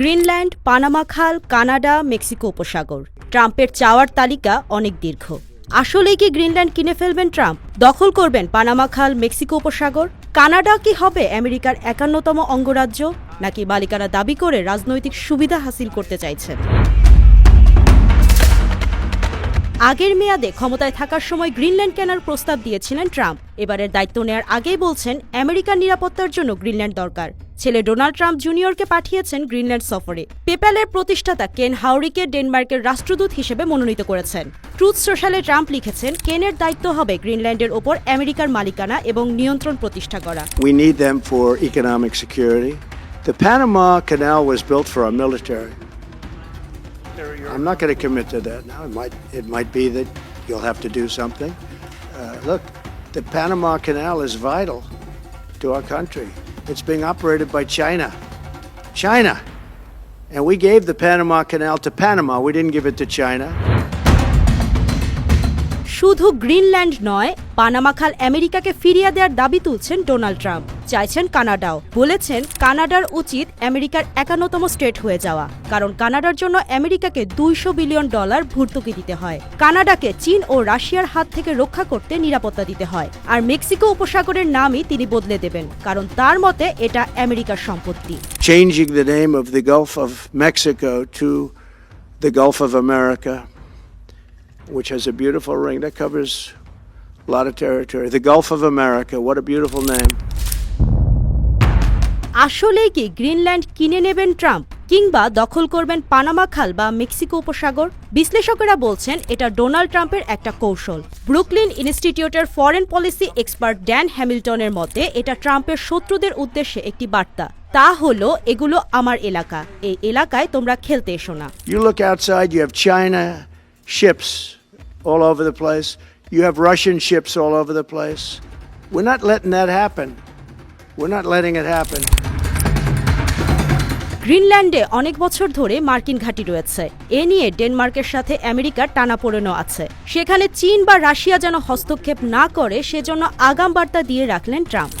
Greenland, Panama খাল, Canada, Mexico উপসাগর। ট্রাম্পের চাওয়ার তালিকা অনেক দীর্ঘ। আসলে কি গ্রিনল্যান্ড কিনে ফেলবেন ট্রাম্প? দখল করবেন পানামা খাল, মেক্সিকো উপসাগর? কানাডা কি হবে আমেরিকার একান্নতম অঙ্গরাজ্য? নাকি বালিকারা দাবি করে রাজনৈতিক সুবিধা হাসিল করতে চাইছেন? আগের মেয়াদে ক্ষমতায় থাকার সময় গ্রিনল্যান্ড কেনার প্রস্তাব দিয়েছিলেন ট্রাম্প। এবারের দায়িত্ব নেয়ার আগেই বলছেন, আমেরিকার নিরাপত্তার জন্য গ্রিনল্যান্ড দরকার। ছেলে ডোনাল্ড ট্রাম্প জুনিয়রকে পাঠিয়েছেন গ্রিনল্যান্ড সফরে। পেপ্যালের প্রতিষ্ঠাতা কেন হাউরিকে ডেনমার্কের রাষ্ট্রদূত হিসেবে মনোনীত করেছেন। ট্রুথ সোশ্যালে ট্রাম্প লিখেছেন, কেনের দায়িত্ব হবে গ্রিনল্যান্ডের ওপর আমেরিকার মালিকানা এবং নিয়ন্ত্রণ প্রতিষ্ঠা করা। We need them for economic security. The Panama Canal was built for our military. I'm not going to commit to that now. It might, it might be that you'll have to do something. Uh, look, the Panama Canal is vital to our country. It's being operated by China. China. And we gave the Panama Canal to Panama. We didn't give it to China. শুধু Greenland নয় Panama খাল আমেরিকাকে ফিরিয়ে দেওয়ার দাবি তুলছেন Donald Trump. চাইছেন কানাডাও। বলেছেন কানাডার উচিত আমেরিকার একান্নতম স্টেট হয়ে যাওয়া কারণ কানাডার জন্য আমেরিকাকে দুইশো বিলিয়ন ডলার ভর্তুকি দিতে হয়। কানাডাকে চীন ও রাশিয়ার হাত থেকে রক্ষা করতে নিরাপত্তা দিতে হয়। আর মেক্সিকো উপসাগরের নামই তিনি বদলে দেবেন কারণ তার মতে এটা আমেরিকার সম্পত্তি। Changing the name of the Gulf of Mexico to the Gulf of America, which has a beautiful ring that covers a lot of territory. The Gulf of America, what a beautiful name. আসলেই কি Greenland কিনে নেবেন Trump কিংবা দখল করবেন Panama খাল বা Mexico উপসাগর? বিশ্লেষকেরা বলছেন এটা ডোনাল্ড ট্রাম্পের একটা কৌশল। ব্রুকলিন ইনস্টিটিউটের ফরেন পলিসি এক্সপার্ট ড্যান হ্যামিল্টনের মতে এটা ট্রাম্পের শত্রুদের উদ্দেশ্যে একটি বার্তা। তা হলো এগুলো আমার এলাকা। এই এলাকায় তোমরা খেলতে এসো না। You look outside, you have China ships all over the place, you have Russian ships all over the place. We're not letting that happen. We're not letting it happen. গ্রিনল্যান্ডে অনেক বছর ধরে মার্কিন ঘাঁটি রয়েছে এ নিয়ে ডেনমার্কের সাথে আমেরিকার টানাপোড়েনও আছে সেখানে চীন বা রাশিয়া যেন হস্তক্ষেপ না করে সেজন্য আগাম বার্তা দিয়ে রাখলেন ট্রাম্প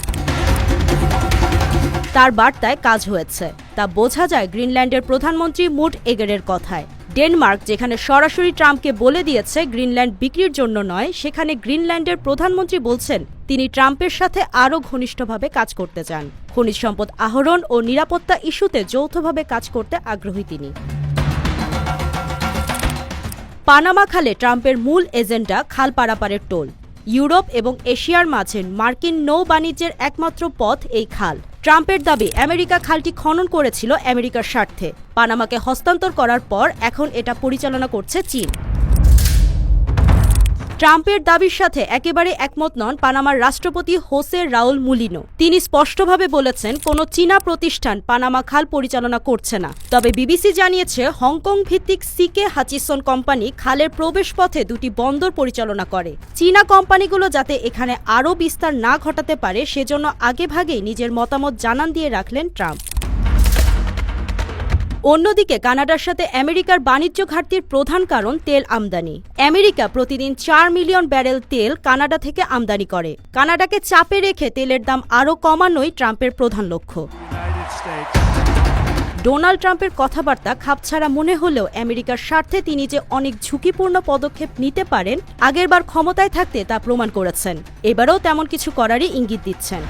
তার বার্তায় কাজ হয়েছে তা বোঝা যায় গ্রিনল্যান্ডের প্রধানমন্ত্রী মুট এগেরের কথায় ডেনমার্ক, যেখানে সরাসরি ট্রাম্পকে বলে দিয়েছে গ্রিনল্যান্ড বিক্রির জন্য নয়, সেখানে গ্রিনল্যান্ডের প্রধানমন্ত্রী বলছেন তিনি ট্রাম্পের সাথে আরও ঘনিষ্ঠভাবে কাজ করতে চান। খনিজ সম্পদ আহরণ ও নিরাপত্তা ইস্যুতে যৌথভাবে কাজ করতে আগ্রহী তিনি। পানামা খালে ট্রাম্পের মূল এজেন্ডা খাল পারাপারের টোল। ইউরোপ এবং এশিয়ার মাঝে মার্কিন নৌ বাণিজ্যের একমাত্র পথ এই খাল। ট্রাম্পের দাবি, আমেরিকা খালটি খনন করেছিল আমেরিকার স্বার্থে। পানামাকে হস্তান্তর করার পর এখন এটা পরিচালনা করছে চীন। ট্রাম্পের দাবির সাথে একেবারে একমত নন পানামার রাষ্ট্রপতি হোসে রাউল মুলিনো। তিনি স্পষ্টভাবে বলেছেন, কোনো চীনা প্রতিষ্ঠান পানামা খাল পরিচালনা করছে না। তবে বিবিসি জানিয়েছে, হংকং ভিত্তিক সিকে হাচিসন কোম্পানি খালের প্রবেশপথে দুটি বন্দর পরিচালনা করে। চীনা কোম্পানিগুলো যাতে এখানে আরও বিস্তার না ঘটাতে পারে, সেজন্য আগেভাগেই নিজের মতামত জানান দিয়ে রাখলেন ট্রাম্প। অন্যদিকে কানাডার সাথে আমেরিকার বাণিজ্য ঘাটতির প্রধান কারণ তেল আমদানি। আমেরিকা প্রতিদিন চার মিলিয়ন ব্যারেল তেল কানাডা থেকে আমদানি করে। কানাডাকে চাপে রেখে তেলের দাম আরও কমানোই ট্রাম্পের প্রধান লক্ষ্য। ডোনাল্ড ট্রাম্পের কথাবার্তা খাপছাড়া মনে হলেও আমেরিকার স্বার্থে তিনি যে অনেক ঝুঁকিপূর্ণ পদক্ষেপ নিতে পারেন, আগেরবার ক্ষমতায় থাকতে তা প্রমাণ করেছেন। এবারেও তেমন কিছু করারই ইঙ্গিত দিচ্ছেন।